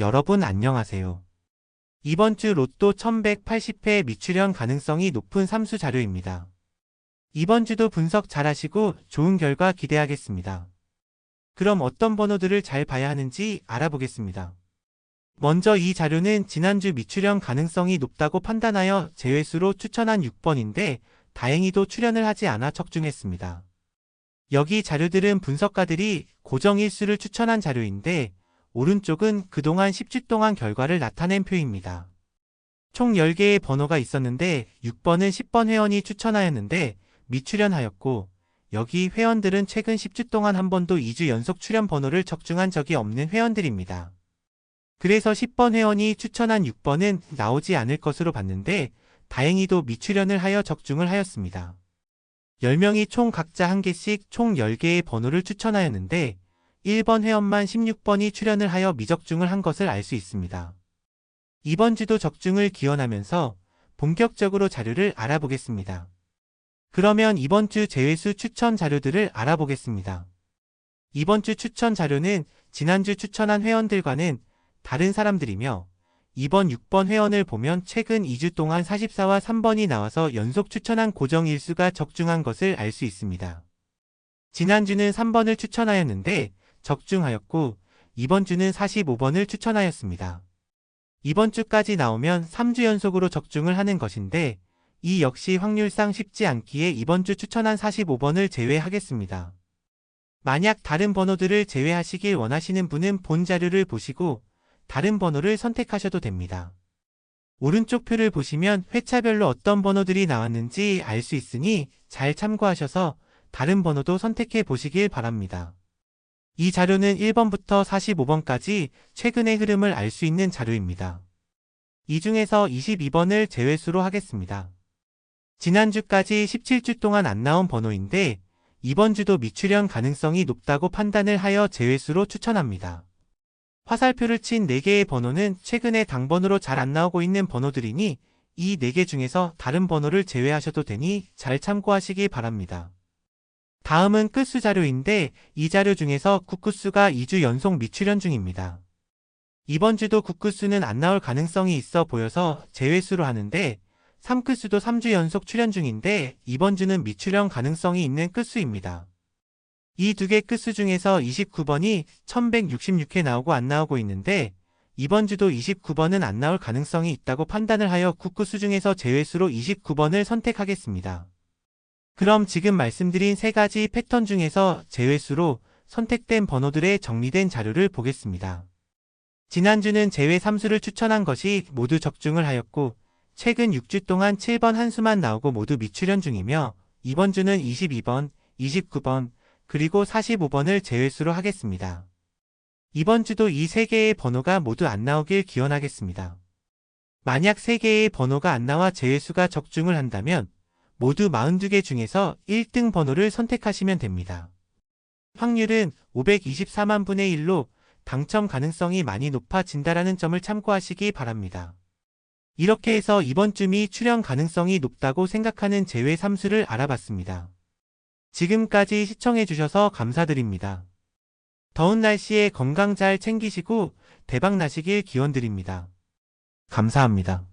여러분 안녕하세요. 이번 주 로또 1180회 미출현 가능성이 높은 삼수 자료입니다. 이번 주도 분석 잘 하시고 좋은 결과 기대하겠습니다. 그럼 어떤 번호들을 잘 봐야 하는지 알아보겠습니다. 먼저 이 자료는 지난주 미출현 가능성이 높다고 판단하여 제외수로 추천한 6번인데 다행히도 출현을 하지 않아 적중했습니다. 여기 자료들은 분석가들이 고정 일수를 추천한 자료인데 오른쪽은 그동안 10주 동안 결과를 나타낸 표입니다. 총 10개의 번호가 있었는데 6번은 10번 회원이 추천하였는데 미출연하였고 여기 회원들은 최근 10주 동안 한 번도 2주 연속 출연 번호를 적중한 적이 없는 회원들입니다. 그래서 10번 회원이 추천한 6번은 나오지 않을 것으로 봤는데 다행히도 미출연을 하여 적중을 하였습니다. 10명이 총 각자 한 개씩 총 10개의 번호를 추천하였는데 1번 회원만 16번이 출연을 하여 미적중을 한 것을 알 수 있습니다. 이번 주도 적중을 기원하면서 본격적으로 자료를 알아보겠습니다. 그러면 이번 주 제외수 추천 자료들을 알아보겠습니다. 이번 주 추천 자료는 지난주 추천한 회원들과는 다른 사람들이며 이번 6번 회원을 보면 최근 2주 동안 44와 3번이 나와서 연속 추천한 고정 일수가 적중한 것을 알 수 있습니다. 지난주는 3번을 추천하였는데 적중하였고 이번 주는 45번을 추천하였습니다. 이번 주까지 나오면 3주 연속으로 적중을 하는 것인데 이 역시 확률상 쉽지 않기에 이번 주 추천한 45번을 제외하겠습니다. 만약 다른 번호들을 제외하시길 원하시는 분은 본 자료를 보시고 다른 번호를 선택하셔도 됩니다. 오른쪽 표를 보시면 회차별로 어떤 번호들이 나왔는지 알 수 있으니 잘 참고하셔서 다른 번호도 선택해 보시길 바랍니다. 이 자료는 1번부터 45번까지 최근의 흐름을 알 수 있는 자료입니다. 이 중에서 22번을 제외수로 하겠습니다. 지난주까지 17주 동안 안 나온 번호인데 이번 주도 미출현 가능성이 높다고 판단을 하여 제외수로 추천합니다. 화살표를 친 4개의 번호는 최근에 당번으로 잘 안 나오고 있는 번호들이니 이 4개 중에서 다른 번호를 제외하셔도 되니 잘 참고하시기 바랍니다. 다음은 끝수 자료인데 이 자료 중에서 국구수가 2주 연속 미출현 중입니다. 이번 주도 국구수는 안 나올 가능성이 있어 보여서 제외수로 하는데 3끝수도 3주 연속 출현 중인데 이번 주는 미출현 가능성이 있는 끝수입니다. 이 두 개 끝수 중에서 29번이 1166회 나오고 안 나오고 있는데 이번 주도 29번은 안 나올 가능성이 있다고 판단을 하여 국구수 중에서 제외수로 29번을 선택하겠습니다. 그럼 지금 말씀드린 세 가지 패턴 중에서 제외수로 선택된 번호들의 정리된 자료를 보겠습니다. 지난주는 제외 3수를 추천한 것이 모두 적중을 하였고 최근 6주 동안 7번 한 수만 나오고 모두 미출현 중이며 이번 주는 22번, 29번, 그리고 45번을 제외수로 하겠습니다. 이번 주도 이 3개의 번호가 모두 안 나오길 기원하겠습니다. 만약 3개의 번호가 안 나와 제외수가 적중을 한다면 모두 42개 중에서 1등 번호를 선택하시면 됩니다. 확률은 524만 분의 1로 당첨 가능성이 많이 높아진다라는 점을 참고하시기 바랍니다. 이렇게 해서 이번 쯤이 출현 가능성이 높다고 생각하는 제외 3수를 알아봤습니다. 지금까지 시청해주셔서 감사드립니다. 더운 날씨에 건강 잘 챙기시고 대박 나시길 기원드립니다. 감사합니다.